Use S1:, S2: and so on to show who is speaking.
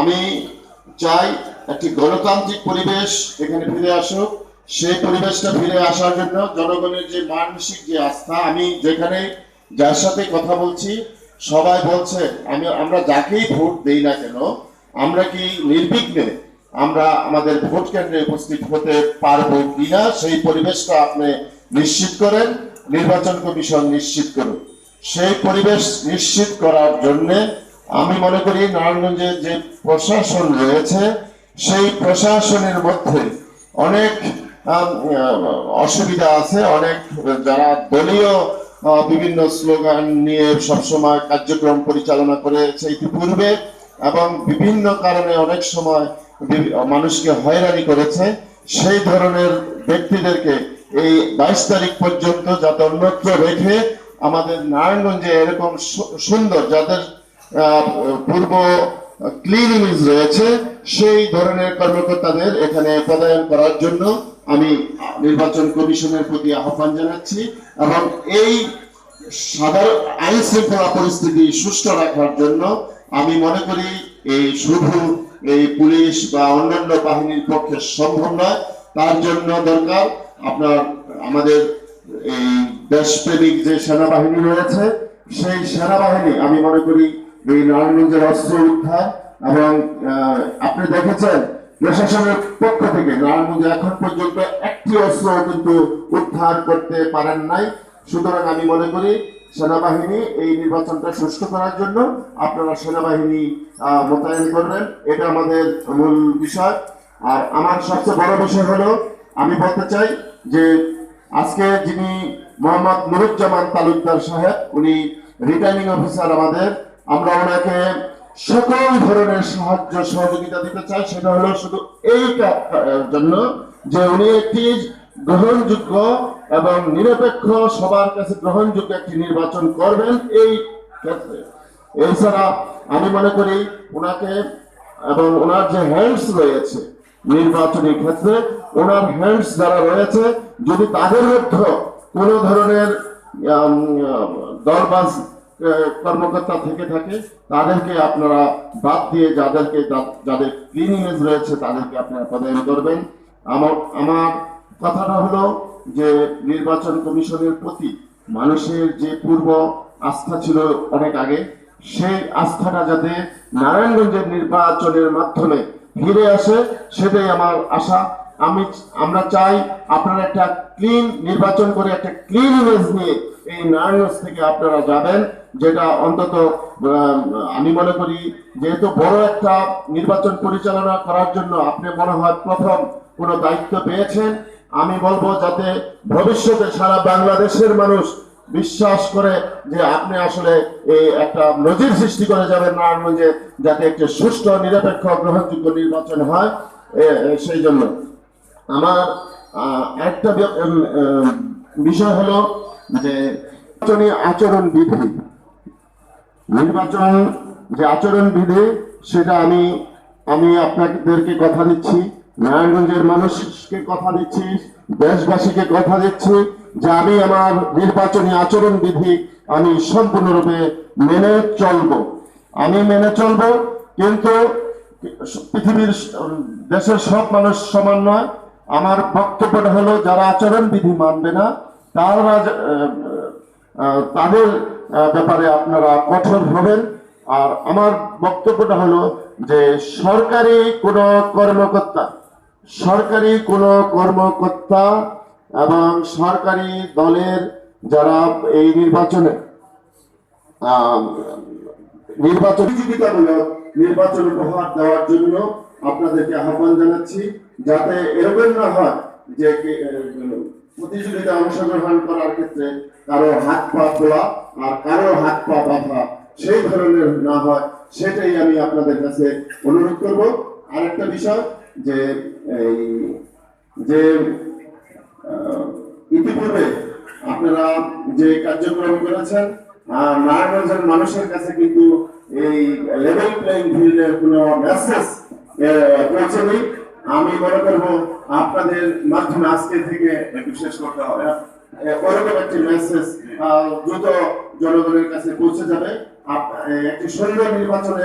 S1: আমি চাই একটি গণতান্ত্রিক পরিবেশ এখানে ফিরে আসুক। সেই পরিবেশটা ফিরে আসার জন্য জনগণের যে মানসিক যে আস্থা, আমি যেখানে যার সাথে কথা বলছি, সবাই বলছে, আমি, আমরা যাকেই ভোট দেই না কেন, আমরা কি নির্বিঘ্নে আমরা আমাদের ভোট কেন্দ্রে উপস্থিত হতে পারব কিনা, সেই পরিবেশটা আপনি নিশ্চিত করেন, নির্বাচন কমিশন নিশ্চিত করুন সেই পরিবেশ নিশ্চিত করার জন্য আমি মনে করি নারায়ণগঞ্জে যে প্রশাসন রয়েছে, সেই প্রশাসনের মধ্যে অনেক অসুবিধা আছে। অনেক যারা দলীয় বিভিন্ন স্লোগান নিয়ে সবসময় কার্যক্রম পরিচালনা করেছে ইতিপূর্বে এবং বিভিন্ন কারণে অনেক সময় মানুষকে হয়রানি করেছে। সেই ধরনের ব্যক্তিদেরকে এই বাইশ তারিখ পর্যন্ত যাতে অন্যত্র রেখে আমাদের নারায়ণগঞ্জে এরকম সুন্দর, যাদের পূর্ব ক্লিন ইমেজ রয়েছে, সেই ধরনের কর্মকর্তাদের এখানে পদায়ন করার জন্য আমি নির্বাচন কমিশনের প্রতি আহ্বান জানাচ্ছি এবং এই সাধারণ আইন শৃঙ্খলা পরিস্থিতি সুষ্ঠু রাখার জন্য আমি মনে করি এই শুধু এই পুলিশ বা অন্যান্য বাহিনীর পক্ষে সম্ভব নয়। তার জন্য দরকার আপনার, আমাদের এই দেশপ্রেমিক যে সেনাবাহিনী রয়েছে, সেই সেনাবাহিনী আমি মনে করি এই নারায়ণগঞ্জের অস্ত্র উদ্ধার এবং আপনি দেখেছেন প্রশাসনের পক্ষ থেকে নারায়ণগঞ্জে এখন পর্যন্ত একটি অস্ত্র কিন্তু উদ্ধার করতে পারেন নাই। সুতরাং আমি মনে করি সেনাবাহিনী এই নির্বাচনটা সুষ্ঠু করার জন্য আপনারা সেনাবাহিনী মোতায়েন করবেন। এটা আমাদের মূল বিষয়। আর আমার সবচেয়ে বড় বিষয় হলো, আমি বলতে চাই যে আজকে যিনি মোহাম্মদ নুরুজ্জামান তালুকদার সাহেব, উনি রিটার্নিং অফিসার আমাদের আমরা ওনাকে সকল ধরনের সাহায্য সহযোগিতা দিতে চাই, সেটা হলো শুধু এই জন্য যে উনি একটি গ্রহণযোগ্য এবং নিরপেক্ষ, সবার কাছে গ্রহণযোগ্য একটি নির্বাচন করবেন এই ক্ষেত্রে। এছাড়া আমি মনে করি ওনাকে এবং ওনার যে হ্যান্ডস রয়েছে নির্বাচনী ক্ষেত্রে, ওনার হ্যান্ডস যারা রয়েছে, যদি তাদের মধ্যে কোনো ধরনের দলবাজ কর্মকর্তা থেকে থাকে, তাদেরকে আপনারা বাদ দিয়ে যাদেরকে, যাদের ক্লিন ইমেজ রয়েছে, তাদেরকে আপনারা প্রদান করবেন। আমার আমার কথাটা হলো যে, নির্বাচন কমিশনের প্রতি মানুষের যে পূর্ব আস্থা ছিল অনেক আগে, সেই আস্থাটা যাতে নারায়ণগঞ্জের নির্বাচনের মাধ্যমে ফিরে আসে, সেটাই আমার আশা। আমি, আমরা চাই আপনারা একটা ক্লিন নির্বাচন করে, একটা ক্লিন ইমেজ নিয়ে এই নারায়ণগঞ্জ থেকে আপনারা যাবেন। যেটা অন্তত আমি মনে করি যেহেতু বড় একটা নির্বাচন পরিচালনা করার জন্য আপনি মনে হয় প্রথম কোনো দায়িত্ব পেয়েছেন, আমি বলব যাতে ভবিষ্যতে সারা বাংলাদেশের মানুষ বিশ্বাস করে যে আপনি আসলে এই একটা নজির সৃষ্টি করে যাবেন নারায়ণগঞ্জে যাতে একটি সুষ্ঠু নিরপেক্ষ গ্রহণযোগ্য নির্বাচন হয় সেই জন্য। আমার একটা বিষয় হলো যে আচরণ বিধি নির্বাচন যে আচরণ বিধি সেটা আমি আমি আপনাদেরকে কথা দিচ্ছি। নারায়ণগঞ্জের মানুষকে কথা দিচ্ছি, দেশবাসীকে কথা দিচ্ছি, যে আমি আমার নির্বাচনী আচরণ বিধি আমি সম্পূর্ণরূপে মেনে চলবো। আমি মেনে চলবো, কিন্তু পৃথিবীর দেশের সব মানুষ সমান নয়। আমার বক্তব্যটা হলো, যারা আচরণ বিধি মানবে না, তারা তাদের ব্যাপারে আপনারা কঠোর হবেন। আর আমার বক্তব্যটা হলো যে, সরকারি কোনো কর্মকর্তা, সরকারি কোনো কর্মকর্তা এবং সরকারি দলের যারা এই নির্বাচনে নির্বাচন প্রতিযোগিতামূলক নির্বাচন উপহার দেওয়ার জন্য আপনাদেরকে আহ্বান জানাচ্ছি, যাতে এরকম না হয় যে প্রতিযোগিতায় অংশগ্রহণ করার ক্ষেত্রে কারও হাত পা খোলা আর কারও হাত পা বাঁধা, সেই ধরনের না হয়, সেটাই আমি আপনাদের কাছে অনুরোধ করব। আর একটা বিষয় যে এই যে ইতিপূর্বে আপনারা যে কার্যক্রম করেছেন নারায়ণগঞ্জের মানুষের কাছে কিন্তু এই লেভেল প্লেইং ফিল্ডের কোনো মেসেজ পৌঁছেনি। আমি মনে করব আপনাদের মাধ্যমে আজকে থেকে একটু করতে হবে। ওরকম দ্রুত জনগণের কাছে পৌঁছে যাবে। একটি সুন্দর নির্বাচনে